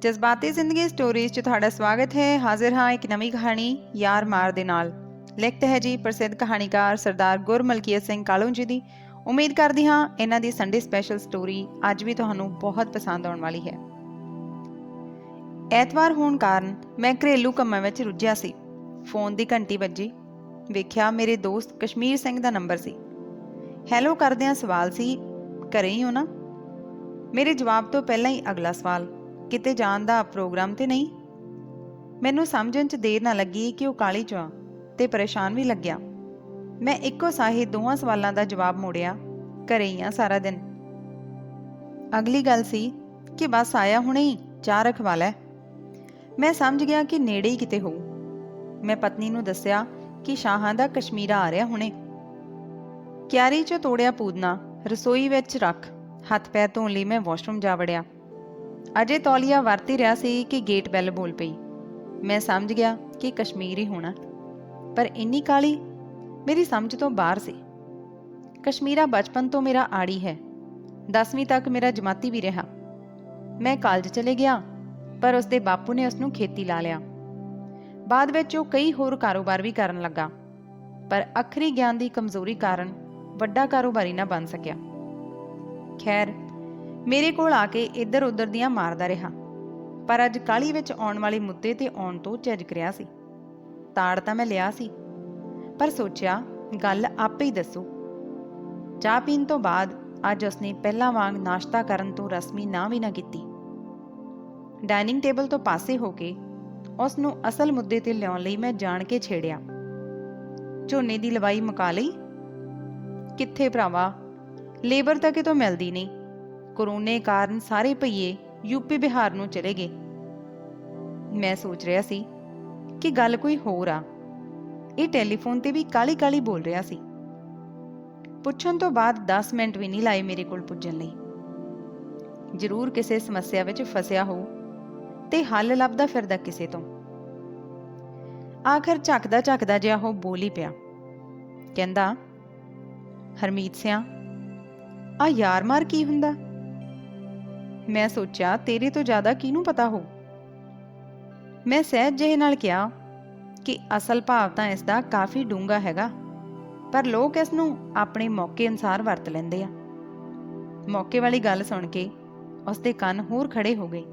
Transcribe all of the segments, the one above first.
ਜਜ਼ਬਾਤੀ ਜ਼ਿੰਦਗੀ ਸਟੋਰੀਜ਼ 'ਚ ਤੁਹਾਡਾ ਸਵਾਗਤ ਹੈ। ਹਾਜ਼ਰ ਹਾਂ ਇੱਕ ਨਵੀਂ ਕਹਾਣੀ, ਯਾਰ ਮਾਰ ਦੇ ਨਾਲ। ਲਿਖਤ ਹੈ ਜੀ ਪ੍ਰਸਿੱਧ ਕਹਾਣੀਕਾਰ ਸਰਦਾਰ ਗੁਰਮਲਕੀਅਤ ਸਿੰਘ ਕਾਲੂ ਜੀ ਦੀ। ਉਮੀਦ ਕਰਦੀ ਹਾਂ ਇਹਨਾਂ ਦੀ ਸੰਡੇ ਸਪੈਸ਼ਲ ਸਟੋਰੀ ਅੱਜ ਵੀ ਤੁਹਾਨੂੰ ਬਹੁਤ ਪਸੰਦ ਆਉਣ ਵਾਲੀ ਹੈ। ਐਤਵਾਰ ਹੋਣ ਕਾਰਨ ਮੈਂ ਘਰੇਲੂ ਕੰਮਾਂ ਵਿੱਚ ਰੁੱਝਿਆ ਸੀ। ਫੋਨ ਦੀ ਘੰਟੀ ਵੱਜੀ। ਵੇਖਿਆ ਮੇਰੇ ਦੋਸਤ ਕਸ਼ਮੀਰ ਸਿੰਘ ਦਾ ਨੰਬਰ ਸੀ। ਹੈਲੋ ਕਰਦਿਆਂ ਸਵਾਲ ਸੀ, ਘਰੇ ਹੀ ਹੋ ਨਾ? ਮੇਰੇ ਜਵਾਬ ਤੋਂ ਪਹਿਲਾਂ ਹੀ ਅਗਲਾ ਸਵਾਲ ਕਿਤੇ ਜਾਣ ਦਾ ਪ੍ਰੋਗਰਾਮ ਤੇ ਨਹੀਂ? ਮੈਨੂੰ ਸਮਝਣ 'ਚ ਦੇਰ ਨਾ ਲੱਗੀ ਕਿ ਉਹ ਕਾਲੀ ਚੋਂ ਆ ਤੇ ਪਰੇਸ਼ਾਨ ਵੀ ਲੱਗਿਆ। ਮੈਂ ਇੱਕੋ ਸਾਹੇ ਦੋਹਾਂ ਸਵਾਲਾਂ ਦਾ ਜਵਾਬ ਮੋੜਿਆ, ਘਰੇ ਹੀ ਆ ਸਾਰਾ ਦਿਨ। ਅਗਲੀ ਗੱਲ ਸੀ ਕਿ ਬਸ ਆਇਆ ਹੁਣੇ ਹੀ, ਚਾਹ ਰਖਵਾ ਲੈ। ਮੈਂ ਸਮਝ ਗਿਆ ਕਿ ਨੇੜੇ ਹੀ ਕਿਤੇ ਹੋਊ। ਮੈਂ ਪਤਨੀ ਨੂੰ ਦੱਸਿਆ ਕਿ ਸ਼ਾਹਾਂ ਦਾ ਕਸ਼ਮੀਰਾ ਆ ਰਿਹਾ ਹੁਣੇ। ਕਿਆਰੀ 'ਚੋਂ ਤੋੜਿਆ ਪੂਦਨਾ, ਰਸੋਈ ਵਿੱਚ ਰੱਖ, ਹੱਥ ਪੈਰ ਧੋਣ ਲਈ ਮੈਂ ਵਾਸ਼ਰੂਮ ਜਾ ਵੜਿਆ। ਅਜੇ ਤੌਲੀਆ ਵਰਤੀ ਰਿਹਾ ਸੀ ਕਿ ਗੇਟ ਬੈਲ ਬੋਲ ਪਈ। ਮੈਂ ਸਮਝ ਗਿਆ ਕਿ ਕਸ਼ਮੀਰ ਹੀ ਹੋਣਾ। ਪਰ ਇੰਨੀ ਕਾਲੀ ਮੇਰੀ ਸਮਝ ਤੋਂ ਬਾਹਰ ਸੀ। ਕਸ਼ਮੀਰਾ ਬਚਪਨ ਤੋਂ ਮੇਰਾ ਆੜੀ ਹੈ। 10ਵੀਂ ਤੱਕ ਮੇਰਾ ਜਮਾਤੀ ਵੀ ਰਿਹਾ। ਮੈਂ ਕਾਲਜ ਚਲੇ ਗਿਆ, ਪਰ ਉਸਦੇ ਬਾਪੂ ਨੇ ਉਸ ਨੂੰ ਖੇਤੀ ਲਾ ਲਿਆ। ਬਾਅਦ ਵਿੱਚ ਉਹ ਕਈ ਹੋਰ ਕਾਰੋਬਾਰ ਵੀ ਕਰਨ ਲੱਗਾ। ਪਰ ਅਖਰੀ ਗਿਆਨ ਦੀ ਕਮਜ਼ੋਰੀ ਕਾਰਨ ਵੱਡਾ ਕਾਰੋਬਾਰੀ ਨਾ ਬਣ ਸਕਿਆ। ਖੈਰ ਮੇਰੇ ਕੋਲ ਆ ਕੇ ਇੱਧਰ ਉੱਧਰ ਦੀਆਂ ਮਾਰਦਾ ਰਿਹਾ। ਪਰ ਅੱਜ ਕਾਲੀ ਵਿੱਚ ਆਉਣ ਵਾਲੇ ਮੁੱਦੇ ਤੇ ਆਉਣ ਤੋਂ ਝਿਜਕ ਰਿਹਾ ਸੀ। ਤਾੜ ਤਾਂ ਮੈਂ ਲਿਆ ਸੀ, ਪਰ ਸੋਚਿਆ, ਗੱਲ ਆਪੇ ਹੀ ਦੱਸੂ। ਚਾਹ ਪੀਣ ਤੋਂ ਬਾਅਦ ਅੱਜ ਉਸਨੇ ਪਹਿਲਾਂ ਵਾਂਗ ਨਾਸ਼ਤਾ ਕਰਨ ਤੋਂ ਰਸਮੀ ਨਾ ਵੀ ਨਾ ਕੀਤੀ। ਡਾਈਨਿੰਗ ਟੇਬਲ ਤੋਂ ਪਾਸੇ ਹੋ ਕੇ ਉਸ ਨੂੰ ਅਸਲ ਮੁੱਦੇ ਤੇ ਲਿਆਉਣ ਲਈ ਮੈਂ ਜਾਣ ਕੇ ਛੇੜਿਆ। ਝੋਨੇ ਦੀ ਲਵਾਈ ਮੁਕਾ ਲਈ? ਕਿੱਥੇ ਭਰਾਵਾ? ਲੇਬਰ ਤਾਂ ਕਿਤੋਂ ਮਿਲਦੀ ਨਹੀਂ। ਕਰੋਨੇ ਕਾਰਨ ਸਾਰੇ ਭਈਏ ਯੂਪੀ, ਬਿਹਾਰ ਨੂੰ ਚਲੇ ਗਏ। ਮੈਂ ਸੋਚ ਰਿਹਾ ਸੀ ਕਿ ਗੱਲ ਕੋਈ ਹੋਰ ਆ। ਇਹ ਟੈਲੀਫੋਨ ਤੇ ਵੀ ਕਾਲੀ ਕਾਲੀ ਬੋਲ ਰਿਹਾ ਸੀ। ਪੁੱਛਣ ਤੋਂ ਬਾਅਦ 10 ਮਿੰਟ ਵੀ ਨਹੀਂ ਲਾਏ ਮੇਰੇ ਕੋਲ ਪੁੱਜਣ ਲਈ। ਜ਼ਰੂਰ ਕਿਸੇ ਸਮੱਸਿਆ ਵਿੱਚ ਫਸਿਆ ਹੋ ਤੇ ਹੱਲ ਲੱਭਦਾ ਫਿਰਦਾ ਕਿਸੇ ਤੋਂ। ਆਖਰ ਝੱਕਦਾ ਝੱਕਦਾ ਜਿਹਾ ਉਹ ਬੋਲ ਹੀ ਪਿਆ। ਕਹਿੰਦਾ, ਹਰਮੀਤ ਸਿਆ ਆ ਯਾਰ ਮਾਰ ਕੀ ਹੁੰਦਾ? ਮੈਂ ਸੋਚਿਆ, ਤੇਰੇ ਤੋਂ ਜ਼ਿਆਦਾ ਕਿਹਨੂੰ ਪਤਾ ਹੋ ਮੈਂ ਸਹਿਜ ਜਿਹੇ ਨਾਲ ਕਿਹਾ ਕਿ ਅਸਲ ਭਾਵ ਤਾਂ ਇਸ ਦਾ ਕਾਫੀ ਡੂੰਘਾ ਹੈਗਾ, ਪਰ ਲੋਕ ਇਸ ਨੂੰ ਆਪਣੇ ਮੌਕੇ ਅਨਸਾਰ ਵਰਤ ਲੈਂਦੇ ਆ। ਮੌਕੇ ਵਾਲੀ ਗੱਲ ਸੁਣ ਕੇ ਉਸ ਦੇ ਕੰਨ ਹੋਰ ਖੜੇ ਹੋ ਗਏ।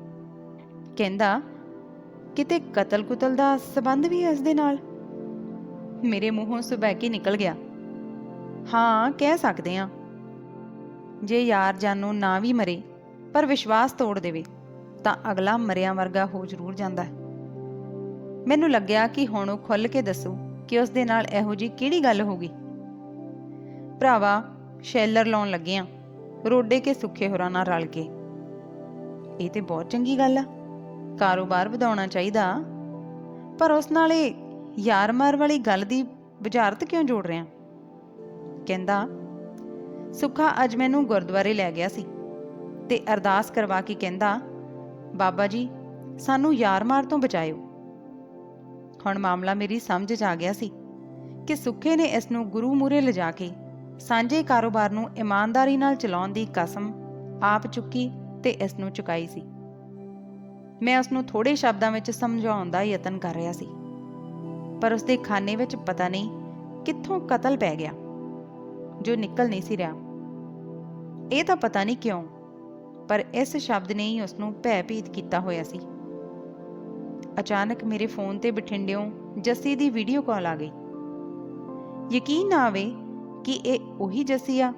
ਕਹਿੰਦਾ, ਕਿਤੇ ਕਤਲ ਕੁਤਲ ਦਾ ਸਬੰਧ ਵੀ ਹੈ ਇਸ ਦੇ ਨਾਲ? ਮੇਰੇ ਮੂੰਹੋਂ ਸੁਬੈਕੀ ਨਿਕਲ ਗਿਆ। ਹਾਂ, ਕਹਿ ਸਕਦੇ ਆ ਜੇ ਯਾਰ ਜਾਨੋਂ ਨਾ ਵੀ ਮਰੇ ਪਰ ਵਿਸ਼ਵਾਸ ਤੋੜ ਦੇਵੇ, ਤਾਂ ਅਗਲਾ ਮਰਿਆਂ ਵਰਗਾ ਹੋ ਜ਼ਰੂਰ ਜਾਂਦਾ ਹੈ। ਮੈਨੂੰ ਲੱਗਿਆ ਕਿ ਹੁਣ ਉਹ ਖੁੱਲ ਕੇ ਦੱਸੋ ਕਿ ਉਸ ਦੇ ਨਾਲ ਇਹੋ ਜੀ ਕਿਹੜੀ ਗੱਲ ਹੋ ਗਈ। ਭਰਾਵਾ, ਸ਼ੈਲਰ ਲਾਉਣ ਲੱਗੇ ਆ ਰੋਡੇ ਕੇ ਸੁੱਖੇ ਹੋਰਾਂ ਨਾਲ ਰਲ ਕੇ। ਇਹ ਤੇ ਬਹੁਤ ਚੰਗੀ ਗੱਲ ਆ, ਕਾਰੋਬਾਰ ਵਧਾਉਣਾ ਚਾਹੀਦਾ। ਪਰ ਉਸ ਨਾਲ ਇਹ ਯਾਰ ਮਾਰ ਵਾਲੀ ਗੱਲ ਦੀ ਵਿਚਾਰਤ ਕਿਉਂ ਜੋੜ ਰਿਆ ਕਹਿੰਦਾ, ਸੁੱਖਾ ਅੱਜ ਮੈਨੂੰ ਗੁਰਦੁਆਰੇ ਲੈ ਗਿਆ ਸੀ। ਤੇ ਅਰਦਾਸ ਕਰਵਾ ਕੇ ਕਹਿੰਦਾ, ਬਾਬਾ ਜੀ, ਸਾਨੂੰ ਯਾਰ ਮਾਰ ਤੋਂ ਬਚਾਇਓ। ਹੁਣ ਮਾਮਲਾ ਮੇਰੀ ਸਮਝ 'ਚ ਆ ਗਿਆ ਸੀ ਕਿ ਸੁੱਖੇ ਨੇ ਇਸ ਨੂੰ ਗੁਰੂ ਮੂਰੇ ਲਿਜਾ ਕੇ ਸਾਂਝੇ ਕਾਰੋਬਾਰ ਨੂੰ ਇਮਾਨਦਾਰੀ ਨਾਲ ਚਲਾਉਣ ਦੀ ਕਸਮ ਆਪ ਚੁੱਕੀ ਤੇ ਇਸ ਨੂੰ ਚੁਕਾਈ ਸੀ। ਮੈਂ ਉਸ ਨੂੰ ਥੋੜੇ ਸ਼ਬਦਾਂ ਵਿੱਚ ਸਮਝਾਉਣ ਦਾ ਯਤਨ ਕਰ ਰਿਹਾ ਸੀ, ਪਰ ਉਸ ਦੇ ਖਾਨੇ ਵਿੱਚ ਪਤਾ ਨਹੀਂ ਕਿੱਥੋਂ ਕਤਲ ਪੈ ਗਿਆ, ਜੋ ਨਿਕਲ ਨਹੀਂ ਸੀ ਰਿਹਾ। ਇਹ ਤਾਂ ਪਤਾ ਨਹੀਂ ਕਿਉਂ ਪਰ ਇਸ ਸ਼ਬਦ ਨੇ ਹੀ ਉਸ ਨੂੰ ਭੈਭੀਤ ਕੀਤਾ ਹੋਇਆ ਸੀ। ਅਚਾਨਕ ਮੇਰੇ ਫੋਨ ਤੇ ਬਠਿੰਡਿਓਂ ਜੱਸੀ ਦੀ ਵੀਡੀਓ ਕਾਲ ਆ ਗਈ। ਯਕੀਨ ਨਾ ਆਵੇ ਕਿ ਇਹ ਉਹੀ ਜੱਸੀ ਆ,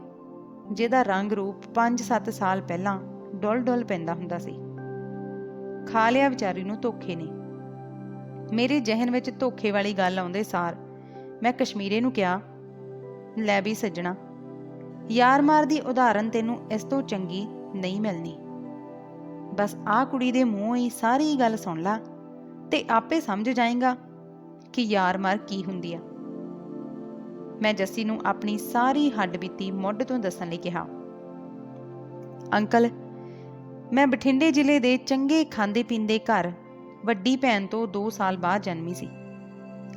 ਜਿਹਦਾ ਰੰਗ ਰੂਪ 5-7 ਸਾਲ ਪਹਿਲਾਂ ਡੁੱਲ ਡੁੱਲ ਪੈਂਦਾ ਹੁੰਦਾ ਸੀ। ਖਾ ਲਿਆ ਵਿਚਾਰੀ ਨੂੰ ਧੋਖੇ ਨੇ। ਮੇਰੇ ਜ਼ਿਹਨ ਵਿੱਚ ਧੋਖੇ ਵਾਲੀ ਗੱਲ ਆਉਂਦੇ ਸਾਰ ਮੈਂ ਕਸ਼ਮੀਰੇ ਨੂੰ ਕਿਹਾ, ਲੈ ਵੀ ਸੱਜਣਾ ਯਾਰ ਮਾਰ ਦੀ ਉਦਾਹਰਨ ਤੈਨੂੰ ਇਸ ਤੋਂ ਚੰਗੀ ਨਹੀਂ ਮਿਲਣੀ। ਬਸ ਆਹ ਕੁੜੀ ਦੇ ਮੂੰਹੋਂ ਹੀ ਸਾਰੀ ਗੱਲ ਸੁਣ ਲਾ ਤੇ ਆਪੇ ਸਮਝ ਜਾਏਗਾ ਕਿ ਯਾਰ ਮਾਰ ਕੀ ਹੁੰਦੀ ਆ। ਮੈਂ ਜੱਸੀ ਨੂੰ ਆਪਣੀ ਸਾਰੀ ਹੱਡਬੀਤੀ ਮੁੱਢ ਤੋਂ ਦੱਸਣ ਲਈ ਕਿਹਾ। ਅੰਕਲ, ਮੈਂ ਬਠਿੰਡੇ ਜ਼ਿਲ੍ਹੇ ਦੇ ਚੰਗੇ ਖਾਂਦੇ ਪੀਂਦੇ ਘਰ ਵੱਡੀ ਭੈਣ ਤੋਂ 2 ਸਾਲ ਬਾਅਦ ਜਨਮੀ ਸੀ।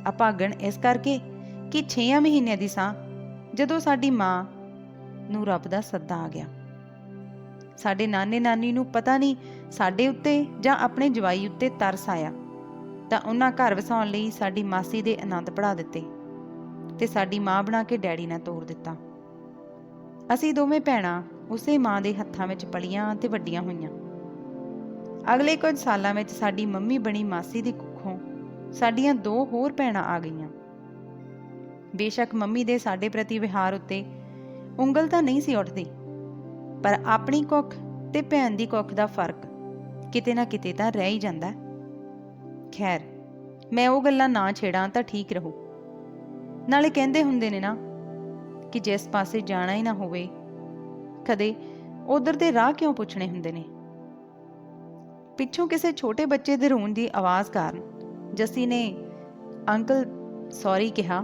ਅਪਾਗਣ ਇਸ ਕਰਕੇ ਕਿ 6 ਮਹੀਨਿਆਂ ਦੀ ਸਾਂ ਜਦੋਂ ਸਾਡੀ ਮਾਂ ਨੂੰ ਰੱਬ ਦਾ ਸੱਦਾ ਆ ਗਿਆ। ਸਾਡੇ ਨਾਨੇ ਨਾਨੀ ਨੂੰ ਪਤਾ ਨਹੀਂ ਸਾਡੇ ਉੱਤੇ ਜਾਂ ਆਪਣੇ ਜਵਾਈ ਉੱਤੇ ਤਰਸ ਆਇਆ। ਤਾਂ ਉਹਨਾਂ ਘਰ ਵਸਾਉਣ ਲਈ ਸਾਡੀ ਮਾਸੀ ਦੇ ਆਨੰਦ ਪੜਾ ਦਿੱਤੇ ਤੇ ਸਾਡੀ ਮਾਂ ਬਣਾ ਕੇ ਡੈਡੀ ਨਾਲ ਤੋਰ ਦਿੱਤਾ। ਅਸੀਂ ਦੋਵੇਂ ਭੈਣਾਂ ਉਸੇ ਮਾਂ ਦੇ ਹੱਥਾਂ ਵਿੱਚ ਪਲੀਆਂ ਤੇ ਵੱਡੀਆਂ ਹੋਈਆਂ। ਅਗਲੇ ਕੁਝ ਸਾਲਾਂ ਵਿੱਚ ਸਾਡੀ ਮੰਮੀ ਬਣੀ ਮਾਸੀ ਦੀ ਕੁੱਖੋਂ ਸਾਡੀਆਂ ਦੋ ਹੋਰ ਭੈਣਾਂ ਆ ਗਈਆਂ। ਬੇਸ਼ੱਕ ਮੰਮੀ ਦੇ ਸਾਡੇ ਪ੍ਰਤੀ ਵਿਹਾਰ ਉੱਤੇ ਉਂਗਲ ਤਾਂ ਨਹੀਂ ਸੀ ਉੱਠਦੀ। ਪਰ ਆਪਣੀ ਕੁੱਖ ਤੇ ਭੈਣ ਦੀ ਕੁੱਖ ਦਾ ਫ਼ਰਕ ਕਿਤੇ ਨਾ ਕਿਤੇ ਤਾਂ ਰਹਿ ਹੀ ਜਾਂਦਾ ਖੈਰ, ਮੈਂ ਉਹ ਗੱਲਾਂ ਨਾ ਛੇੜਾਂ ਤਾਂ ਠੀਕ ਰਹੂ। ਨਾਲੇ ਕਹਿੰਦੇ ਹੁੰਦੇ ਨੇ ਨਾ ਕਿ ਜਿਸ ਪਾਸੇ ਜਾਣਾ ਹੀ ਨਾ ਹੋਵੇ, ਕਦੇ ਉਧਰ ਦੇ ਰਾਹ ਕਿਉਂ ਪੁੱਛਣੇ ਹੁੰਦੇ ਨੇ? ਪਿੱਛੋਂ ਕਿਸੇ ਛੋਟੇ ਬੱਚੇ ਦੇ ਰੋਣ ਦੀ ਆਵਾਜ਼ ਕਾਰਨ ਜੱਸੀ ਨੇ ਅੰਕਲ ਸੌਰੀ ਕਿਹਾ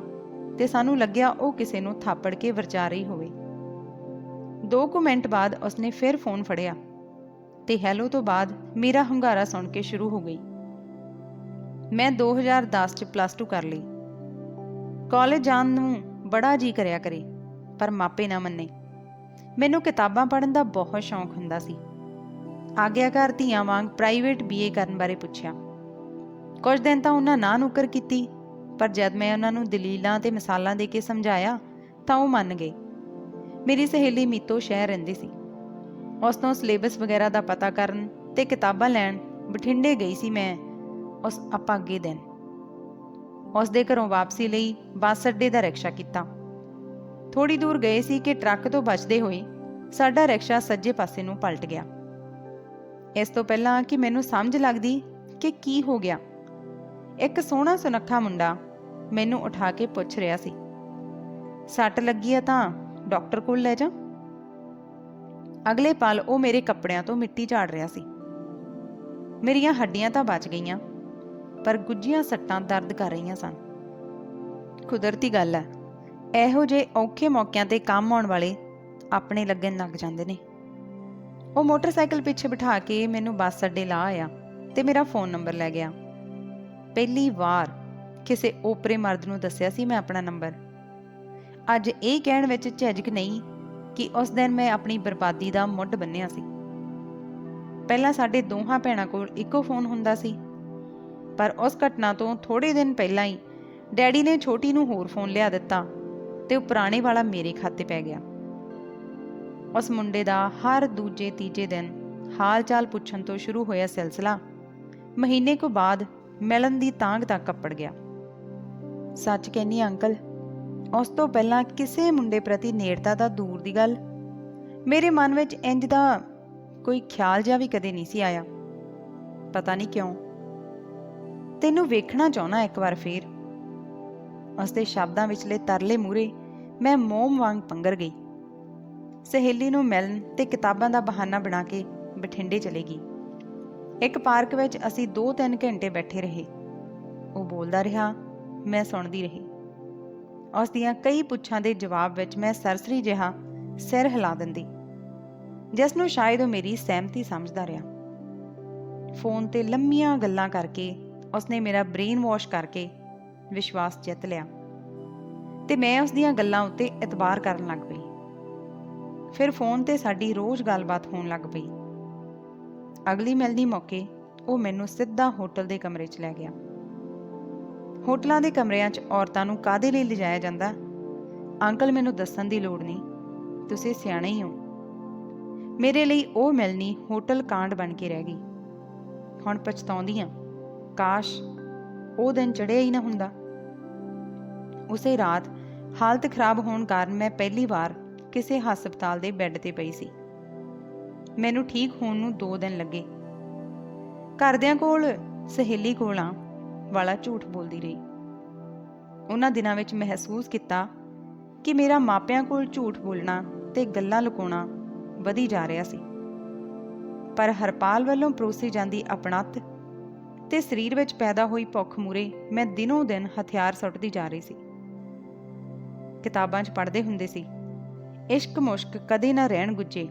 ਤੇ ਸਾਨੂੰ ਲੱਗਿਆ ਉਹ ਕਿਸੇ ਨੂੰ ਥਾਪੜ ਕੇ ਵਰਚਾ ਰਹੀ ਹੋਵੇ। ਦੋ ਕੁ ਮਿੰਟ ਬਾਅਦ ਉਸਨੇ ਫਿਰ ਫੋਨ ਫੜਿਆ ਤੇ ਹੈਲੋ ਤੋਂ ਬਾਅਦ ਮੇਰਾ ਹੰਗਾਰਾ ਸੁਣ ਕੇ ਸ਼ੁਰੂ ਹੋ ਗਈ। ਮੈਂ 2010 ਚ ਪਲੱਸ 2 ਕਰ ਲਈ। ਕਾਲਜ ਜਾਣ ਨੂੰ ਬੜਾ ਜੀ ਕਰਿਆ ਕਰੇ, ਪਰ ਮਾਪੇ ਨਾ ਮੰਨੇ। ਮੈਨੂੰ ਕਿਤਾਬਾਂ ਪੜ੍ਹਨ ਦਾ ਬਹੁਤ ਸ਼ੌਂਕ ਹੁੰਦਾ ਸੀ। ਆਗਿਆਕਾਰ ਧੀਆਂ ਵਾਂਗ ਪ੍ਰਾਈਵੇਟ ਬੀਏ ਕਰਨ ਬਾਰੇ ਪੁੱਛਿਆ। ਕੁਝ ਦਿਨ ਤਾਂ ਉਹਨਾਂ ਨਾ ਨੁਕਰ ਕੀਤੀ, ਪਰ ਜਦ ਮੈਂ ਉਹਨਾਂ ਨੂੰ ਦਲੀਲਾਂ ਤੇ ਮਿਸਾਲਾਂ ਦੇ ਕੇ ਸਮਝਾਇਆ, ਤਾਂ ਉਹ ਮੰਨ ਗਏ। ਮੇਰੀ ਸਹੇਲੀ ਮੀਤੋ ਸ਼ਹਿਰ ਰਹਿੰਦੀ ਸੀ। ਉਸ ਤੋਂ ਸਿਲੇਬਸ ਵਗੈਰਾ ਦਾ ਪਤਾ ਕਰਨ ਤੇ ਕਿਤਾਬਾਂ ਲੈਣ ਬਠਿੰਡੇ ਗਈ ਸੀ ਮੈਂ ਉਸ ਅਪਾਗੇ ਦਿਨ। ਉਸ ਦੇ ਘਰੋਂ ਵਾਪਸੀ ਲਈ ਬੱਸ ਅੱਡੇ ਦਾ ਰਿਕਸ਼ਾ ਕੀਤਾ। ਥੋੜੀ ਦੂਰ ਗਏ ਸੀ ਕਿ ਟਰੱਕ ਤੋਂ ਬਚਦੇ ਹੋਏ ਸਾਡਾ ਰਿਕਸ਼ਾ ਸੱਜੇ ਪਾਸੇ ਨੂੰ ਪਲਟ ਗਿਆ। ਇਸ ਤੋਂ ਪਹਿਲਾਂ ਕਿ ਮੈਨੂੰ ਸਮਝ ਲੱਗਦੀ ਕਿ ਕੀ ਹੋ ਗਿਆ। ਇੱਕ ਸੋਹਣਾ ਸੁਨੱਖਾ ਮੁੰਡਾ ਮੈਨੂੰ ਉਠਾ ਕੇ ਪੁੱਛ ਰਿਹਾ ਸੀ। ਸੱਟ ਲੱਗੀ ਆ ਤਾਂ ਡਾਕਟਰ ਕੋਲ ਲੈ ਜਾ। ਅਗਲੇ ਪਲ ਉਹ ਮੇਰੇ ਕੱਪੜਿਆਂ ਤੋਂ ਮਿੱਟੀ ਝਾੜ ਰਿਹਾ ਸੀ। ਮੇਰੀਆਂ ਹੱਡੀਆਂ ਤਾਂ ਬਚ ਗਈਆਂ, ਪਰ ਗੁੱਜੀਆਂ ਸੱਟਾਂ ਦਰਦ ਕਰ ਰਹੀਆਂ ਸਨ। ਕੁਦਰਤੀ ਗੱਲ ਹੈ ਇਹੋ ਜੇ ਔਖੇ ਮੌਕਿਆਂ ਤੇ ਕੰਮ ਆਉਣ ਵਾਲੇ ਆਪਣੇ ਲੱਗਣ ਲੱਗ ਜਾਂਦੇ ਨੇ। ਉਹ ਮੋਟਰਸਾਈਕਲ ਪਿੱਛੇ ਬਿਠਾ ਕੇ ਮੈਨੂੰ ਬੱਸ ਅੱਡੇ ਲਾ ਆਇਆ ਤੇ ਮੇਰਾ ਫੋਨ ਨੰਬਰ ਲੈ ਗਿਆ। ਪਹਿਲੀ ਵਾਰ ਕਿਸੇ ਓਪਰੇ ਮਰਦ ਨੂੰ ਦੱਸਿਆ ਸੀ ਮੈਂ ਆਪਣਾ ਨੰਬਰ। ਅੱਜ ਇਹ ਕਹਿਣ ਵਿੱਚ ਝਿਜਕ ਨਹੀਂ ਕਿ ਉਸ ਦਿਨ ਮੈਂ ਆਪਣੀ ਬਰਬਾਦੀ ਦਾ ਮੁੱਢ ਬੰਨਿਆ ਸੀ। ਪਹਿਲਾਂ ਸਾਡੇ ਦੋਹਾਂ ਭੈਣਾਂ ਕੋਲ ਇੱਕੋ ਫੋਨ ਹੁੰਦਾ ਸੀ, ਪਰ ਉਸ ਘਟਨਾ ਤੋਂ ਥੋੜੇ ਦਿਨ ਪਹਿਲਾਂ ਹੀ ਡੈਡੀ ਨੇ ਛੋਟੀ ਨੂੰ ਹੋਰ ਫੋਨ ਲਿਆ ਦਿੱਤਾ ਤੇ ਉਹ ਪੁਰਾਣੇ ਵਾਲਾ ਮੇਰੇ ਖਾਤੇ ਪੈ ਗਿਆ। ਉਸ ਮੁੰਡੇ ਦਾ ਹਰ ਦੂਜੇ ਤੀਜੇ ਦਿਨ ਹਾਲ ਚਾਲ ਪੁੱਛਣ ਤੋਂ ਸ਼ੁਰੂ ਹੋਇਆ ਸਿਲਸਿਲਾ। ਮਹੀਨੇ ਕੁ ਬਾਅਦ ਮਿਲਣ ਦੀ ਤਾਂਗ ਤੱਕ ਕੱਪੜ ਗਿਆ। ਸੱਚ ਕਹਿੰਨੀ ਅੰਕਲ ਉਸ ਤੋਂ ਪਹਿਲਾਂ ਕਿਸੇ ਮੁੰਡੇ ਪ੍ਰਤੀ ਨੇੜਤਾ ਦਾ ਦੂਰ ਦੀ ਗੱਲ। ਮੇਰੇ ਮਨ ਵਿੱਚ ਇੰਜ ਦਾ ਕੋਈ ਖਿਆਲ ਜਿਹਾ ਵੀ ਕਦੇ ਨਹੀਂ ਸੀ ਆਇਆ। ਪਤਾ ਨਹੀਂ ਕਿਉਂ। ਤੈਨੂੰ ਵੇਖਣਾ ਚਾਹਣਾ ਇੱਕ ਵਾਰ ਫੇਰ। ਉਸ ਦੇ ਸ਼ਬਦਾਂ ਵਿਚਲੇ ਤਰਲੇ ਮੂਰੇ ਮੈਂ ਮੋਮ ਵਾਂਗ ਪੰਗਰ ਗਈ। ਸਹੇਲੀ ਨੂੰ ਮਿਲਣ ਤੇ ਕਿਤਾਬਾਂ ਦਾ ਬਹਾਨਾ ਬਣਾ ਕੇ ਬਠਿੰਡੇ ਚਲੇ ਗਈ। ਇੱਕ ਪਾਰਕ ਵਿੱਚ ਅਸੀਂ 2-3 ਘੰਟੇ ਬੈਠੇ ਰਹੇ। ਉਹ ਬੋਲਦਾ ਰਿਹਾ, ਮੈਂ ਸੁਣਦੀ ਰਹੀ। ਉਸ ਦੀਆਂ ਕਈ ਪੁੱਛਾਂ ਦੇ ਜਵਾਬ ਵਿੱਚ ਮੈਂ ਸਰਸਰੀ ਜਿਹਾ ਸਿਰ ਹਿਲਾ ਦਿੰਦੀ, ਜਿਸ ਨੂੰ ਸ਼ਾਇਦ ਉਹ ਮੇਰੀ ਸਹਿਮਤੀ ਸਮਝਦਾ ਰਿਹਾ। ਫੋਨ ਤੇ ਲੰਮੀਆਂ ਗੱਲਾਂ ਕਰਕੇ ਉਸਨੇ ਮੇਰਾ ਬ੍ਰੇਨ ਵਾਸ਼ ਕਰਕੇ ਵਿਸ਼ਵਾਸ ਜਿੱਤ ਲਿਆ ਤੇ ਮੈਂ ਉਸ ਦੀਆਂ ਗੱਲਾਂ ਉੱਤੇ ਇਤਬਾਰ ਕਰਨ ਲੱਗ ਪਈ। ਫਿਰ ਫੋਨ ਤੇ ਸਾਡੀ ਰੋਜ਼ ਗੱਲਬਾਤ ਹੋਣ ਲੱਗ ਪਈ। ਅਗਲੀ ਮਿਲਦੀ ਮੌਕੇ ਉਹ ਮੈਨੂੰ ਸਿੱਧਾ ਹੋਟਲ ਦੇ ਕਮਰੇ 'ਚ ਲੈ ਗਿਆ। ਹੋਟਲਾਂ ਦੇ ਕਮਰਿਆਂ 'ਚ ਔਰਤਾਂ ਨੂੰ ਕਾਦੇ ਲਈ ਲਿਜਾਇਆ ਜਾਂਦਾ? ਅੰਕਲ ਮੈਨੂੰ ਦੱਸਣ ਦੀ ਲੋੜ ਨਹੀਂ। ਤੁਸੀਂ ਸਿਆਣੇ ਹੀ ਹੋ। ਮੇਰੇ ਲਈ ਉਹ ਮਿਲਣੀ ਹੋਟਲ ਕਾਂਡ ਬਣ ਕੇ ਰਹਿ ਗਈ। ਹੁਣ ਪਛਤਾਉਂਦੀ ਆ ਕਾਸ਼ ਉਹ ਦਿਨ ਚੜਿਆ ਹੀ ਨਾ ਹੁੰਦਾ। ਉਸੇ ਰਾਤ ਹਾਲਤ ਖਰਾਬ ਹੋਣ ਕਾਰਨ ਮੈਂ ਪਹਿਲੀ ਵਾਰ ਕਿਸੇ ਹਸਪਤਾਲ ਦੇ ਬੈੱਡ ਤੇ ਪਈ ਸੀ। ਮੈਨੂੰ ਠੀਕ ਹੋਣ ਨੂੰ 2 ਦਿਨ ਲੱਗੇ। ਘਰਦਿਆਂ ਕੋਲ ਸਹੇਲੀ ਕੋਲ ਆ। ਵਾਲਾ ਝੂਠ ਬੋਲਦੀ ਰਹੀ। ਉਹਨਾਂ ਦਿਨਾਂ ਵਿੱਚ ਮਹਿਸੂਸ ਕੀਤਾ ਕਿ ਮੇਰਾ ਮਾਪਿਆਂ ਕੋਲ ਝੂਠ ਬੋਲਣਾ ਤੇ ਗੱਲਾਂ ਲੁਕਾਉਣਾ ਵਧੀ ਜਾ ਰਿਹਾ ਸੀ। ਪਰ ਹਰਪਾਲ ਵੱਲੋਂ ਪਰੋਸੀ ਜਾਂਦੀ ਅਪਣੱਤ ਤੇ ਸਰੀਰ ਵਿੱਚ ਪੈਦਾ ਹੋਈ ਭੁੱਖ ਮੂਰੇ ਮੈਂ ਦਿਨੋਂ ਦਿਨ ਹਥਿਆਰ ਸੁੱਟਦੀ ਜਾ ਰਹੀ ਸੀ। ਕਿਤਾਬਾਂ 'ਚ ਪੜ੍ਹਦੇ ਹੁੰਦੇ ਸੀ, ਇਸ਼ਕ ਮੁਸ਼ਕ ਕਦੇ ਨਾ ਰਹਿਣ ਗੁੱਜੇ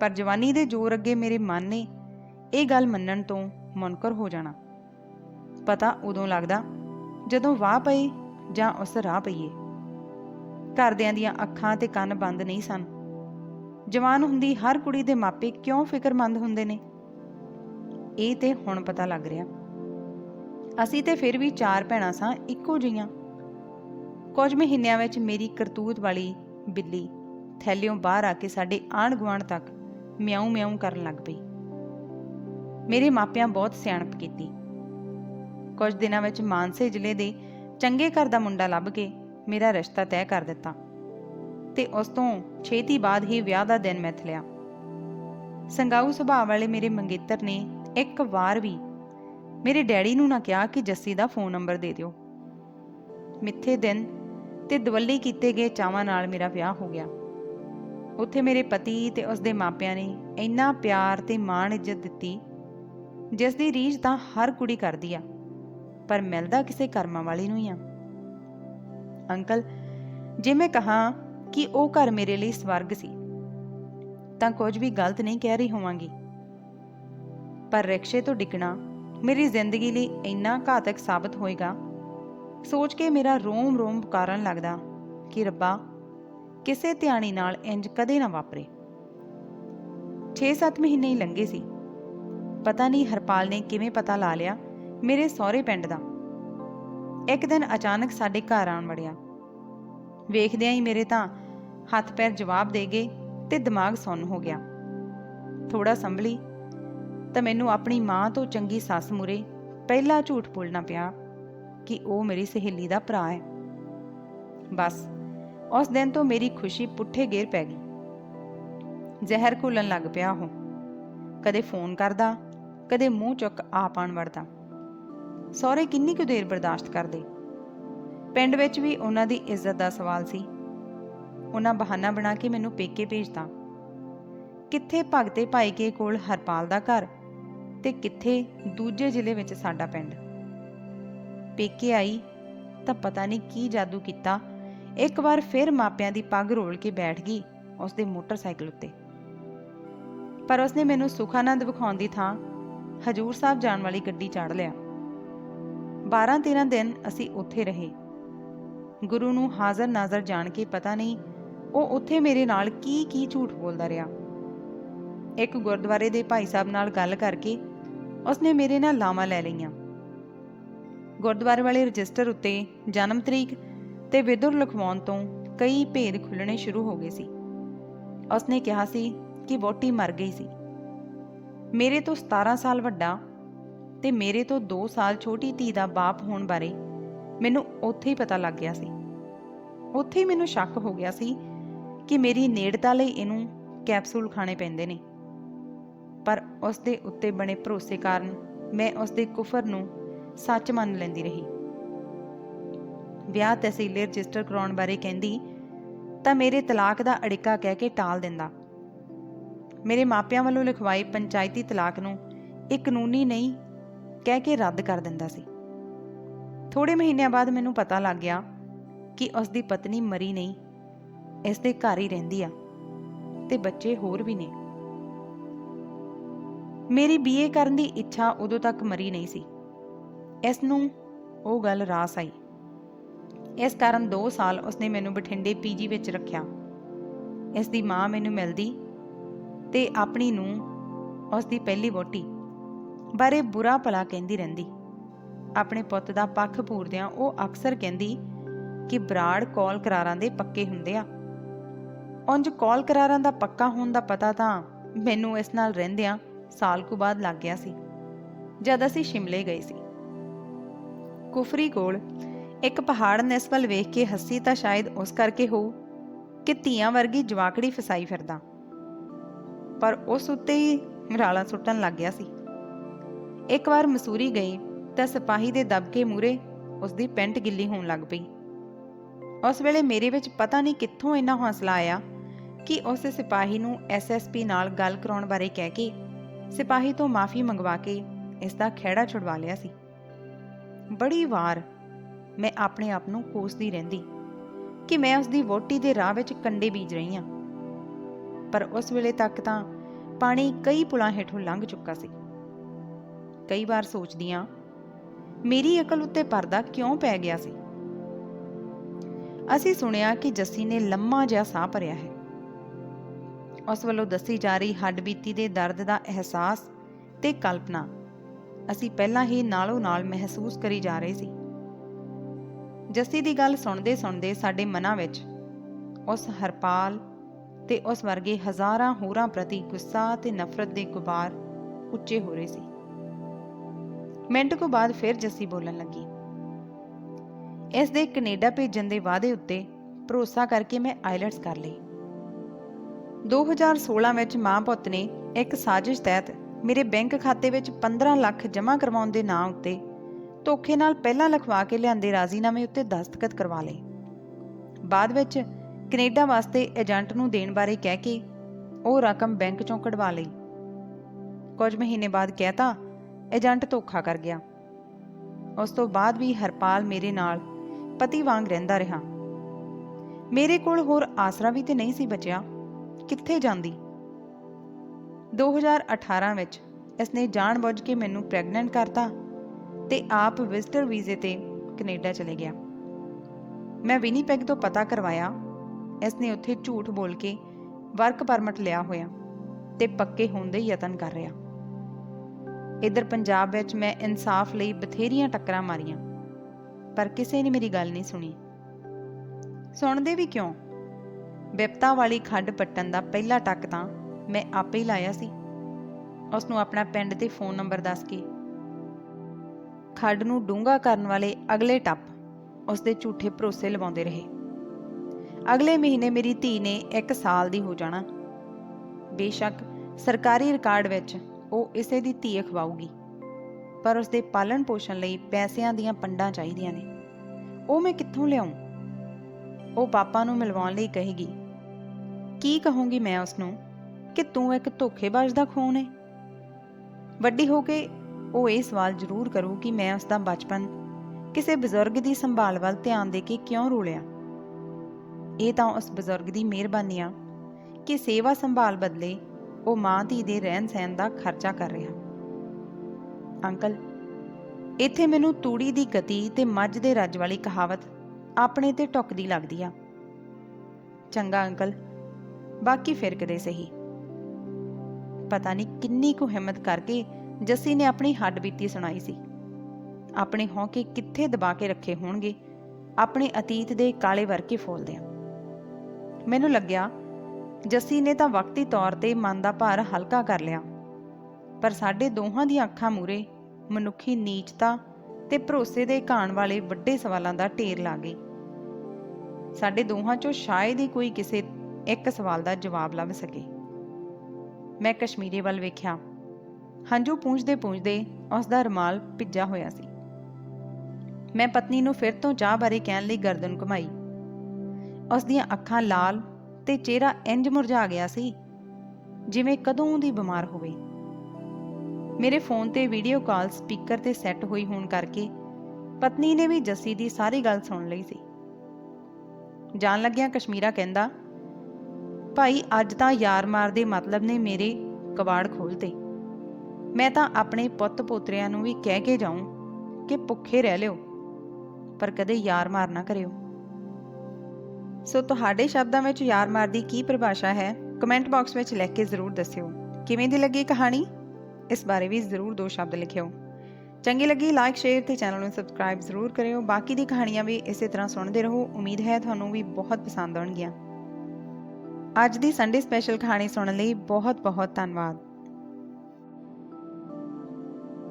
ਪਰ ਜਵਾਨੀ ਦੇ ਜ਼ੋਰ ਅੱਗੇ ਮੇਰੇ ਮਨ ਨੇ ਇਹ ਗੱਲ ਮੰਨਣ ਤੋਂ ਮੁਨਕਰ ਹੋ ਜਾਣਾ। ਪਤਾ ਉਦੋਂ ਲੱਗਦਾ ਜਦੋਂ ਵਾਹ ਪਈ ਜਾਂ ਉਸ ਰਾਹ ਪਈਏ। ਘਰਦਿਆਂ ਦੀਆਂ ਅੱਖਾਂ ਤੇ ਕੰਨ ਬੰਦ ਨਹੀਂ ਸਨ। ਜਵਾਨ ਹੁੰਦੀ ਹਰ ਕੁੜੀ ਦੇ ਮਾਪੇ ਕਿਉਂ ਫਿਕਰਮੰਦ ਹੁੰਦੇ ਨੇ? ਇਹ ਤੇ ਹੁਣ ਪਤਾ ਲੱਗ ਰਿਹਾ। ਅਸੀਂ ਤੇ ਫਿਰ ਵੀ ਚਾਰ ਭੈਣਾਂ ਸਾਂ ਇੱਕੋ ਜਿਹੀਆਂ। ਕੁਝ ਮਹੀਨਿਆਂ ਵਿੱਚ ਮੇਰੀ ਕਰਤੂਤ ਵਾਲੀ ਬਿੱਲੀ ਥੈਲਿਓਂ ਬਾਹਰ ਆ ਕੇ ਸਾਡੇ ਆਂਢ ਗੁਆਂਢ ਤੱਕ ਮਿਆਉਂ ਮਿਆਉਂ ਕਰਨ ਲੱਗ ਪਈ। ਮੇਰੇ ਮਾਪਿਆਂ ਬਹੁਤ ਸਿਆਣਪ ਕੀਤੀ। ਕੁਝ ਦਿਨਾਂ ਵਿੱਚ ਮਾਨਸੇ ਜ਼ਿਲ੍ਹੇ ਦੇ ਚੰਗੇ ਘਰ ਦਾ ਮੁੰਡਾ ਲੱਭ ਕੇ ਮੇਰਾ ਰਿਸ਼ਤਾ ਤੈਅ ਕਰ ਦਿੱਤਾ ਤੇ ਉਸ ਤੋਂ ਛੇਤੀ ਬਾਅਦ ਹੀ ਵਿਆਹ ਦਾ ਦਿਨ ਮਿੱਥ ਲਿਆ। ਸੰਗਾਊ ਸੁਭਾਅ ਵਾਲੇ ਮੇਰੇ ਮੰਗੇਤਰ ਨੇ ਇੱਕ ਵਾਰ ਵੀ ਮੇਰੇ ਡੈਡੀ ਨੂੰ ਨਾ ਕਿਹਾ ਕਿ ਜੱਸੀ ਦਾ ਫੋਨ ਨੰਬਰ ਦੇ ਦਿਓ। ਮਿੱਥੇ ਦਿਨ ਤੇ ਦਵੱਲੀ ਕੀਤੇ ਗਏ ਚਾਵਾਂ ਨਾਲ ਮੇਰਾ ਵਿਆਹ ਹੋ ਗਿਆ। ਉੱਥੇ ਮੇਰੇ ਪਤੀ ਤੇ ਉਸਦੇ ਮਾਪਿਆਂ ਨੇ ਇੰਨਾ ਪਿਆਰ ਤੇ ਮਾਣ ਇੱਜ਼ਤ ਦਿੱਤੀ ਜਿਸ ਦੀ ਰੀਝ ਤਾਂ ਹਰ ਕੁੜੀ ਕਰਦੀ ਆ। ਪਰ ਮਿਲਦਾ ਕਿਸੇ ਕਰਮਾਂ ਵਾਲੀ ਨੂੰ ਹੀ ਆ। ਅੰਕਲ, ਜੇ ਮੈਂ ਕਹਾਂ ਕਿ ਉਹ ਘਰ ਮੇਰੇ ਲਈ ਸਵਰਗ ਸੀ, ਤਾਂ ਕੁਝ ਵੀ ਗਲਤ ਨਹੀਂ ਕਹਿ ਰਹੀ ਹੋਵਾਂਗੀ। ਪਰ ਰਿਕਸ਼ੇ ਤੋਂ ਡਿੱਗਣਾ ਮੇਰੀ ਜ਼ਿੰਦਗੀ ਲਈ ਇੰਨਾ ਘਾਤਕ ਸਾਬਤ ਹੋਏਗਾ। ਸੋਚ ਕੇ ਮੇਰਾ ਰੋਮ ਰੋਮ ਕਾਰਨ ਲੱਗਦਾ ਕਿ ਰੱਬਾ, ਕਿਸੇ ਧਿਆਣੀ ਨਾਲ ਇੰਜ ਕਦੇ ਨਾ ਵਾਪਰੇ। 6-7 ਮਹੀਨੇ ਹੀ ਲੰਘੇ ਸੀ। ਪਤਾ ਨਹੀਂ ਹਰਪਾਲ ਨੇ ਕਿਵੇਂ ਪਤਾ ਲਾ ਲਿਆ। ਮੇਰੇ ਸਹੁਰੇ ਪਿੰਡ ਦਾ। ਇੱਕ ਦਿਨ ਅਚਾਨਕ ਸਾਡੇ ਘਰ ਆਣ ਵੜਿਆ। ਵੇਖਦਿਆਂ ਹੀ ਮੇਰੇ ਤਾਂ ਹੱਥ ਪੈਰ ਜਵਾਬ ਦੇ ਗਏ ਤੇ ਦਿਮਾਗ ਸੁੰਨ ਹੋ ਗਿਆ। ਥੋੜਾ ਸੰਭਲੀ ਤਾਂ ਮੈਨੂੰ ਆਪਣੀ ਮਾਂ ਤੋਂ ਚੰਗੀ ਸੱਸ ਮੁਰੇ ਪਹਿਲਾ ਝੂਠ ਬੋਲਣਾ ਪਿਆ ਕਿ ਉਹ ਮੇਰੀ ਸਹੇਲੀ ਦਾ ਭਰਾ ਹੈ। ਬਸ ਉਸ ਦਿਨ ਤੋਂ ਮੇਰੀ ਖੁਸ਼ੀ ਪੁੱਠੇ ਗੇਰ ਪੈ ਗਈ। ਜ਼ਹਿਰ ਘੁਲਣ ਲੱਗ ਪਿਆ ਉਹ। ਕਦੇ ਫੋਨ ਕਰਦਾ, ਕਦੇ ਮੂੰਹ ਚੁੱਕ ਆਪ ਆਣ ਵੜਦਾ। ਸਹੁਰੇ ਕਿੰਨੀ ਕੁ ਦੇਰ ਬਰਦਾਸ਼ਤ ਕਰਦੇ? ਪਿੰਡ ਵਿੱਚ ਵੀ ਉਹਨਾਂ ਦੀ ਇੱਜ਼ਤ ਦਾ ਸਵਾਲ ਸੀ। ਉਹਨਾਂ ਬਹਾਨਾ ਬਣਾ ਕੇ ਮੈਨੂੰ ਪੇਕੇ ਭੇਜਦਾ ਕਿੱਥੇ ਭਗਤੇ ਭਾਈ ਕੇ ਕੋਲ ਹਰਪਾਲ ਦਾ ਘਰ ਤੇ ਕਿੱਥੇ ਦੂਜੇ ਜ਼ਿਲ੍ਹੇ ਵਿੱਚ ਸਾਡਾ ਪਿੰਡ। ਪੇਕੇ ਆਈ ਤਾਂ ਪਤਾ ਨਹੀਂ ਕੀ ਜਾਦੂ ਕੀਤਾ। ਇੱਕ ਵਾਰ ਫਿਰ ਮਾਪਿਆਂ ਦੀ ਪੱਗ ਰੋਲ ਕੇ ਬੈਠ ਗਈ ਉਸਦੇ ਮੋਟਰਸਾਈਕਲ ਉੱਤੇ। ਪਰ ਉਸਨੇ ਮੈਨੂੰ ਸੁਖਾਨੰਦ ਵਿਖਾਉਣ ਦੀ ਥਾਂ ਹਜੂਰ ਸਾਹਿਬ ਜਾਣ ਵਾਲੀ ਗੱਡੀ ਚੜ੍ਹ ਲਿਆ। 12-13 ਦਿਨ ਅਸੀਂ ਉੱਥੇ ਰਹੇ। ਗੁਰੂ ਨੂੰ ਹਾਜ਼ਰ ਨਾਜ਼ਰ ਜਾਣ ਕੇ ਪਤਾ ਨਹੀਂ, ਉਹ ਉੱਥੇ ਮੇਰੇ ਨਾਲ ਕੀ ਕੀ ਝੂਠ ਬੋਲਦਾ ਰਿਹਾ। ਇੱਕ ਗੁਰਦੁਆਰੇ ਦੇ ਭਾਈ ਸਾਹਿਬ ਨਾਲ ਗੱਲ ਕਰਕੇ ਉਸਨੇ ਮੇਰੇ ਨਾਲ ਲਾਵਾਂ ਲੈ ਲਈਆਂ। ਗੁਰਦੁਆਰੇ ਵਾਲੇ ਰਜਿਸਟਰ ਉੱਤੇ ਜਨਮ ਤਰੀਕ ਤੇ ਵਿਦੁਰ ਲਿਖਵਾਉਣ ਤੋਂ ਕਈ ਭੇਦ ਖੁੱਲਣੇ ਸ਼ੁਰੂ ਹੋ ਗਏ ਸੀ। ਉਸਨੇ ਕਿਹਾ ਸੀ ਕਿ ਵੋਟੀ ਮਰ ਗਈ ਸੀ। ਮੇਰੇ ਤੋਂ 17 ਸਾਲ ਵੱਡਾ ਤੇ ਮੇਰੇ ਤੋਂ 2 ਸਾਲ ਛੋਟੀ ਧੀ ਦਾ ਬਾਪ ਹੋਣ ਬਾਰੇ ਮੈਨੂੰ ਉੱਥੇ ਹੀ ਪਤਾ ਲੱਗ ਗਿਆ ਸੀ। ਉੱਥੇ ਹੀ ਮੈਨੂੰ ਸ਼ੱਕ ਹੋ ਗਿਆ ਸੀ ਕਿ ਮੇਰੀ ਨੇੜਤਾ ਲਈ ਇਹਨੂੰ ਕੈਪਸੂਲ ਖਾਣੇ ਪੈਂਦੇ ਨੇ। ਪਰ ਉਸ ਦੇ ਉੱਤੇ ਬਣੇ ਭਰੋਸੇ ਕਾਰਨ ਮੈਂ ਉਸ ਦੇ ਕੁਫਰ ਨੂੰ ਸੱਚ ਮੰਨ ਲੈਂਦੀ ਰਹੀ। ਵਿਆਹ ਤਹਿਸੀਲੇ ਰਜਿਸਟਰ ਕਰਾਉਣ ਬਾਰੇ ਕਹਿੰਦੀ, ਤਾਂ ਮੇਰੇ ਤਲਾਕ ਦਾ ਅੜਿੱਕਾ ਕਹਿ ਕੇ ਟਾਲ ਦਿੰਦਾ। ਮੇਰੇ ਮਾਪਿਆਂ ਵੱਲੋਂ ਲਿਖਵਾਈ ਪੰਚਾਇਤੀ ਤਲਾਕ ਨੂੰ ਇਹ ਕਾਨੂੰਨੀ ਨਹੀਂ ਕਹਿ ਕੇ ਰੱਦ ਕਰ ਦਿੰਦਾ ਸੀ। ਥੋੜੇ ਮਹੀਨਿਆਂ ਬਾਅਦ ਮੈਨੂੰ ਪਤਾ ਲੱਗ ਗਿਆ ਕਿ ਉਸ ਦੀ ਪਤਨੀ ਮਰੀ ਨਹੀਂ ਇਸ ਦੇ ਘਰ ਹੀ ਰਹਿੰਦੀ ਆ ਤੇ ਬੱਚੇ ਹੋਰ ਵੀ ਨੇ। ਮੇਰੀ ਬੀਏ ਕਰਨ ਦੀ ਇੱਛਾ ਉਦੋਂ ਤੱਕ ਮਰੀ ਨਹੀਂ ਸੀ। ਇਸ ਨੂੰ ਉਹ ਗੱਲ ਰਾਸ ਆਈ। ਇਸ ਕਾਰਨ 2 ਸਾਲ ਉਸਨੇ ਮੈਨੂੰ ਬਠਿੰਡੇ ਪੀਜੀ ਵਿੱਚ ਰੱਖਿਆ। ਇਸ ਦੀ ਮਾਂ ਮੈਨੂੰ ਮਿਲਦੀ ਤੇ ਆਪਣੀ ਨੂੰ ਉਸ ਦੀ ਪਹਿਲੀ ਵੋਟੀ ਬਾਰੇ ਬੁਰਾ ਭਲਾ ਕਹਿੰਦੀ ਰਹਿੰਦੀ। ਆਪਣੇ ਪੁੱਤ ਦਾ ਪੱਖ ਪੂਰਦਿਆਂ ਉਹ ਅਕਸਰ ਕਹਿੰਦੀ ਕਿ ਬਰਾੜ ਕੌਲ ਕਰਾਰਾਂ ਦੇ ਪੱਕੇ ਹੁੰਦੇ ਆ। ਉਂਝ ਕੌਲ ਕਰਾਰਾਂ ਦਾ ਪੱਕਾ ਹੋਣ ਦਾ ਪਤਾ ਤਾਂ ਮੈਨੂੰ ਇਸ ਨਾਲ ਰਹਿੰਦਿਆਂ ਸਾਲ ਕੁ ਬਾਅਦ ਲੱਗ ਗਿਆ ਸੀ, ਜਦ ਅਸੀਂ ਸ਼ਿਮਲੇ ਗਏ ਸੀ। ਕੁਫਰੀ ਕੋਲ ਇੱਕ ਪਹਾੜ ਨਿਸ ਵੱਲ ਵੇਖ ਕੇ ਹੱਸੀ ਤਾਂ ਸ਼ਾਇਦ ਉਸ ਕਰਕੇ ਹੋਊ ਕਿ ਧੀਆਂ ਵਰਗੀ ਜਵਾਕੜੀ ਫਸਾਈ ਫਿਰਦਾ। ਪਰ ਉਸ ਉੱਤੇ ਹੀ ਰਾਲਾ ਸੁੱਟਣ ਲੱਗ ਗਿਆ ਸੀ। ਇੱਕ ਵਾਰ ਮਸੂਰੀ ਗਈ ਤਾਂ ਸਿਪਾਹੀ ਦੇ ਦਬਕੇ ਮੂਰੇ ਉਸ ਦੀ ਪੈਂਟ ਗਿੱਲੀ ਹੋਣ ਲੱਗ ਪਈ। ਉਸ ਵੇਲੇ ਮੇਰੇ ਵਿੱਚ ਪਤਾ ਨਹੀਂ ਕਿੱਥੋਂ ਇੰਨਾ ਹੌਸਲਾ ਆਇਆ ਕਿ ਉਸ ਸਿਪਾਹੀ ਨੂੰ ਐਸਐਸਪੀ ਨਾਲ ਗੱਲ ਕਰਾਉਣ ਬਾਰੇ ਕਹਿ ਕੇ ਸਿਪਾਹੀ ਤੋਂ ਮਾਫੀ ਮੰਗਵਾ ਕੇ ਇਸ ਦਾ ਖਹਿੜਾ ਛੁਡਵਾ ਲਿਆ ਸੀ। ਬੜੀ ਵਾਰ ਮੈਂ ਆਪਣੇ ਆਪ ਨੂੰ ਕੋਸਦੀ ਰਹਿੰਦੀ ਕਿ ਮੈਂ ਉਸ ਦੀ ਵੋਟੀ ਦੇ ਰਾਹ ਵਿੱਚ ਕੰਡੇ ਬੀਜ ਰਹੀ ਹਾਂ। ਪਰ ਉਸ ਵੇਲੇ ਤੱਕ ਤਾਂ ਪਾਣੀ ਕਈ ਪੁਲਾਂ ਹੇਠੋਂ ਲੰਘ ਚੁੱਕਾ ਸੀ। ਕਈ ਵਾਰ ਸੋਚਦੀ ਹਾਂ ਮੇਰੀ ਅਕਲ ਉੱਤੇ ਪਰਦਾ ਕਿਉਂ ਪੈ ਗਿਆ ਸੀ? ਅਸੀਂ ਸੁਣਿਆ ਕਿ ਜੱਸੀ ਨੇ ਲੰਮਾ ਜਿਹਾ ਸਾਹ ਭਰਿਆ ਹੈ। ਉਸ ਵੱਲੋਂ ਦੱਸੀ ਜਾ ਰਹੀ ਹੱਡਬੀਤੀ ਦੇ ਦਰਦ ਦਾ ਅਹਿਸਾਸ ਤੇ ਕਲਪਨਾ ਅਸੀਂ ਪਹਿਲਾਂ ਹੀ ਨਾਲੋਂ ਨਾਲ ਮਹਿਸੂਸ ਕਰੀ ਜਾ ਰਹੇ ਸੀ। ਜੱਸੀ ਦੀ ਗੱਲ ਸੁਣਦੇ ਸੁਣਦੇ ਸਾਡੇ ਮਨਾਂ ਵਿੱਚ ਉਸ ਹਰਪਾਲ ਤੇ ਉਸ ਵਰਗੇ ਹਜ਼ਾਰਾਂ ਹੋਰਾਂ ਪ੍ਰਤੀ ਗੁੱਸਾ ਤੇ ਨਫ਼ਰਤ ਦੇ ਗੁਬਾਰ ਉੱਚੇ ਹੋ ਰਹੇ ਸੀ। ਮਿੰਟ ਕੁ ਬਾਅਦ ਫਿਰ ਜੱਸੀ ਬੋਲਣ ਲੱਗੀ। ਇਸ ਦੇ ਕੈਨੇਡਾ ਭੇਜਣ ਦੇ ਵਾਅਦੇ ਉੱਤੇ ਭਰੋਸਾ ਕਰਕੇ ਮੈਂ ਆਈਲੈਟਸ ਕਰ ਲਈ। 2016 ਵਿੱਚ ਮਾਂ ਪੁੱਤ ਨੇ ਇੱਕ ਸਾਜ਼ਿਸ਼ ਤਹਿਤ ਮੇਰੇ ਬੈਂਕ ਖਾਤੇ ਵਿੱਚ 15 ਲੱਖ ਜਮ੍ਹਾਂ ਕਰਵਾਉਣ ਦੇ ਨਾਂ ਉੱਤੇ ਧੋਖੇ ਨਾਲ ਪਹਿਲਾਂ ਲਿਖਵਾ ਕੇ ਲਿਆਂਦੇ ਰਾਜ਼ੀਨਾਮੇ ਉੱਤੇ ਦਸਤਖਤ ਕਰਵਾ ਲਏ। ਬਾਅਦ ਵਿੱਚ ਕੈਨੇਡਾ ਵਾਸਤੇ ਏਜੰਟ ਨੂੰ ਦੇਣ ਬਾਰੇ ਕਹਿ ਕੇ ਉਹ ਰਕਮ ਬੈਂਕ ਚੋਂ ਕਢਵਾ ਲਈ। ਕੁਝ ਮਹੀਨੇ ਬਾਅਦ ਕਹਿਤਾ ਏਜੰਟ ਧੋਖਾ ਕਰ ਗਿਆ। ਉਸ ਤੋਂ ਬਾਅਦ ਵੀ ਹਰਪਾਲ ਮੇਰੇ ਨਾਲ ਪਤੀ ਵਾਂਗ ਰਹਿੰਦਾ ਰਿਹਾ। ਮੇਰੇ ਕੋਲ ਹੋਰ ਆਸਰਾ ਵੀ ਤੇ ਨਹੀਂ ਸੀ ਬਚਿਆ। ਕਿੱਥੇ ਜਾਂਦੀ? 2018 ਵਿੱਚ ਇਸਨੇ ਜਾਣਬੁੱਝ ਕੇ ਮੈਨੂੰ ਪ੍ਰੈਗਨੈਂਟ ਕਰਤਾ ਤੇ ਆਪ ਵਿਜ਼ਟਰ ਵੀਜ਼ੇ ਤੇ ਕੈਨੇਡਾ ਚਲੇ ਗਿਆ। ਮੈਂ ਵਿਨੀਪੈਗ ਤੋਂ ਪਤਾ ਕਰਵਾਇਆ। ਇਸਨੇ ਉੱਥੇ ਝੂਠ ਬੋਲ ਕੇ ਵਰਕ ਪਰਮਿਟ ਲਿਆ ਹੋਇਆ ਤੇ ਪੱਕੇ ਹੋਣ ਦੇ ਯਤਨ ਕਰ ਰਿਹਾ। ਇਧਰ ਪੰਜਾਬ ਵਿੱਚ ਮੈਂ ਇਨਸਾਫ ਲਈ ਬਥੇਰੀਆਂ ਟੱਕਰਾਂ ਮਾਰੀਆਂ, ਪਰ ਕਿਸੇ ਨੇ ਮੇਰੀ ਗੱਲ ਨਹੀਂ ਸੁਣੀ। ਸੁਣਦੇ ਵੀ ਕਿਉਂ? ਵਿਪਤਾ ਵਾਲੀ ਖੱਡ ਪੱਟਣ ਦਾ ਪਹਿਲਾ ਟੱਕ ਤਾਂ ਮੈਂ ਆਪੇ ਹੀ ਲਾਇਆ ਸੀ। ਉਸ ਨੂੰ ਆਪਣਾ ਪਿੰਡ ਤੇ ਫੋਨ ਨੰਬਰ ਦੱਸ ਕੇ। ਖੱਡ ਨੂੰ ਡੂੰਘਾ ਕਰਨ ਵਾਲੇ ਅਗਲੇ ਟੱਪ ਉਸ ਦੇ ਝੂਠੇ ਭਰੋਸੇ ਲਵਾਉਂਦੇ ਰਹੇ। ਅਗਲੇ ਮਹੀਨੇ ਮੇਰੀ ਧੀ ਨੇ 1 ਸਾਲ ਦੀ ਹੋ ਜਾਣਾ। ਬੇਸ਼ੱਕ ਸਰਕਾਰੀ ਰਿਕਾਰਡ ਵਿੱਚ ਉਹ ਇਸੇ ਦੀ ਧੀ ਅਖਵਾਊਗੀ। ਪਰ ਉਸਦੇ ਪਾਲਣ ਪੋਸ਼ਣ ਲਈ ਪੈਸਿਆਂ ਦੀਆਂ ਪੰਡਾਂ ਚਾਹੀਦੀਆਂ ਨੇ। ਉਹ ਮੈਂ ਕਿੱਥੋਂ ਲਿਆਉਂ ਉਹ ਪਾਪਾ ਨੂੰ ਮਿਲਵਾਉਣ ਲਈ ਕਹੇਗੀ, ਕੀ ਕਹੂੰਗੀ ਮੈਂ ਉਸ ਨੂੰ ਕਿ ਤੂੰ ਇੱਕ ਧੋਖੇਬਾਜ਼ ਦਾ ਖੂਨ ਹੈ ਵੱਡੀ ਹੋ ਕੇ ਉਹ ਇਹ ਸਵਾਲ ਜ਼ਰੂਰ ਕਰੂ ਕਿ ਮੈਂ ਉਸ ਦਾ ਬਚਪਨ ਕਿਸੇ ਬਜ਼ੁਰਗ ਦੀ ਸੰਭਾਲ ਵੱਲ ਧਿਆਨ ਦੇ ਕੇ ਕਿਉਂ ਰੋਲਿਆ? ਇਹ ਤਾਂ ਉਸ ਬਜ਼ੁਰਗ ਦੀ ਮਿਹਰਬਾਨੀ ਆ ਕਿ ਸੇਵਾ ਸੰਭਾਲ ਬਦਲੇ ਉਹ ਮਾਂ ਧੀ ਦੇ ਰਹਿਣ ਸਹਿਣ ਦਾ ਖਰਚਾ ਕਰ ਰਿਹਾ। ਅੰਕਲ, ਇੱਥੇ ਮੈਨੂੰ ਤੂੜੀ ਦੀ ਗਤੀ ਤੇ ਮੱਝ ਦੇ ਰੱਜ ਵਾਲੀ ਕਹਾਵਤ ਆਪਣੇ ਤੇ ਟੁੱਕਦੀ ਲੱਗਦੀ ਆ। ਚੰਗਾ ਅੰਕਲ, ਬਾਕੀ ਫਿਰ ਕਦੇ ਸਹੀ। ਪਤਾ ਨਹੀਂ ਕਿੰਨੀ ਕੁ ਹਿੰਮਤ ਕਰਕੇ ਜੱਸੀ ਨੇ ਆਪਣੀ ਹੱਡ ਬੀਤੀ ਸੁਣਾਈ ਸੀ। ਆਪਣੇ ਹੌਕੇ ਕਿੱਥੇ ਦਬਾ ਕੇ ਰੱਖੇ ਹੋਣਗੇ, ਆਪਣੇ ਅਤੀਤ ਦੇ ਕਾਲੇ ਵਰਕੇ ਫੋਲਦਿਆਂ ਮੈਨੂੰ ਲੱਗਿਆ ਜੱਸੀ ਨੇ ਤਾਂ ਵਕਤੀ ਤੌਰ ਤੇ ਮਨ ਦਾ ਭਾਰ ਹਲਕਾ ਕਰ ਲਿਆ। ਪਰ ਸਾਡੇ ਦੋਹਾਂ ਦੀਆਂ ਅੱਖਾਂ ਮੂਰੇ ਮਨੁੱਖੀ ਨੀਚਤਾ ਤੇ ਭਰੋਸੇ ਦੇ ਘਾਣ ਵਾਲੇ ਵੱਡੇ ਸਵਾਲਾਂ ਦਾ ਢੇਰ ਲਾ ਗਈ। ਸਾਡੇ ਦੋਹਾਂ ਚੋਂ ਸ਼ਾਇਦ ਹੀ ਕੋਈ ਕਿਸੇ ਇੱਕ ਸਵਾਲ ਦਾ ਜਵਾਬ ਲੱਭ ਸਕੇ। ਮੈਂ ਕਸ਼ਮੀਰੀ ਵੱਲ ਵੇਖਿਆ। ਹੰਝੂ ਪੂੰਝਦੇ ਪੂੰਝਦੇ ਉਸ ਦਾ ਰੁਮਾਲ ਭਿੱਜਾ ਹੋਇਆ ਸੀ। ਮੈਂ ਪਤਨੀ ਨੂੰ ਫਿਰ ਤੋਂ ਚਾਹ ਬਾਰੇ ਕਹਿਣ ਲਈ ਗਰਦਨ ਘੁਮਾਈ। ਉਸ ਦੀਆਂ ਅੱਖਾਂ ਲਾਲ ਤੇ ਚਿਹਰਾ ਇੰਜ ਮੁਰਝਾ ਗਿਆ ਸੀ, ਜਿਵੇਂ ਕਦੋਂ ਦੀ ਬਿਮਾਰ ਹੋਵੇ। ਮੇਰੇ ਫੋਨ ਤੇ ਵੀਡੀਓ ਕਾਲ ਸਪੀਕਰ ਤੇ ਸੈੱਟ ਹੋਈ ਹੋਣ ਕਰਕੇ ਪਤਨੀ ਨੇ ਵੀ ਜੱਸੀ ਦੀ ਸਾਰੀ ਗੱਲ ਸੁਣ ਲਈ ਸੀ। ਜਾਣ ਲੱਗਿਆ ਕਸ਼ਮੀਰਾ ਕਹਿੰਦਾ, ਭਾਈ, ਅੱਜ ਤਾਂ ਯਾਰ ਮਾਰ ਦੇ ਮਤਲਬ ਨੇ ਮੇਰੇ ਕਬਾੜ ਖੋਲਤੇ ਮੈਂ ਤਾਂ ਆਪਣੇ ਪੁੱਤ ਪੋਤਰਿਆਂ ਨੂੰ ਵੀ ਕਹਿ ਕੇ ਜਾਉਂ ਕਿ ਭੁੱਖੇ ਰਹਿ ਲਿਓ, ਪਰ ਕਦੇ ਯਾਰ ਮਾਰ ਨਾ ਕਰਿਓ। ਸੋ ਤੁਹਾਡੇ ਸ਼ਬਦਾਂ ਵਿੱਚ ਯਾਰ ਮਾਰ ਦੀ ਕੀ ਪਰਿਭਾਸ਼ਾ ਹੈ? ਕਮੈਂਟ ਬਾਕਸ ਵਿੱਚ ਲਿਖ ਕੇ ਜ਼ਰੂਰ ਦੱਸਿਓ। ਕਿਵੇਂ ਦੀ ਲੱਗੀ ਕਹਾਣੀ? ਇਸ ਬਾਰੇ ਵੀ ਜ਼ਰੂਰ ਦੋ ਸ਼ਬਦ ਲਿਖਿਓ। ਚੰਗੀ ਲੱਗੀ ਲਾਈਕ, ਸ਼ੇਅਰ ਤੇ ਚੈਨਲ ਨੂੰ ਸਬਸਕ੍ਰਾਈਬ ਜ਼ਰੂਰ ਕਰਿਓ। ਬਾਕੀ ਦੀ ਕਹਾਣੀਆਂ ਵੀ ਇਸੇ ਤਰ੍ਹਾਂ ਸੁਣਦੇ ਰਹੋ। ਉਮੀਦ ਹੈ ਤੁਹਾਨੂੰ ਵੀ ਬਹੁਤ ਪਸੰਦ ਆਉਣਗੀਆਂ। ਅੱਜ ਦੀ ਸੰਡੇ ਸਪੈਸ਼ਲ ਕਹਾਣੀ ਸੁਣਨ ਲਈ ਬਹੁਤ ਬਹੁਤ ਧੰਨਵਾਦ।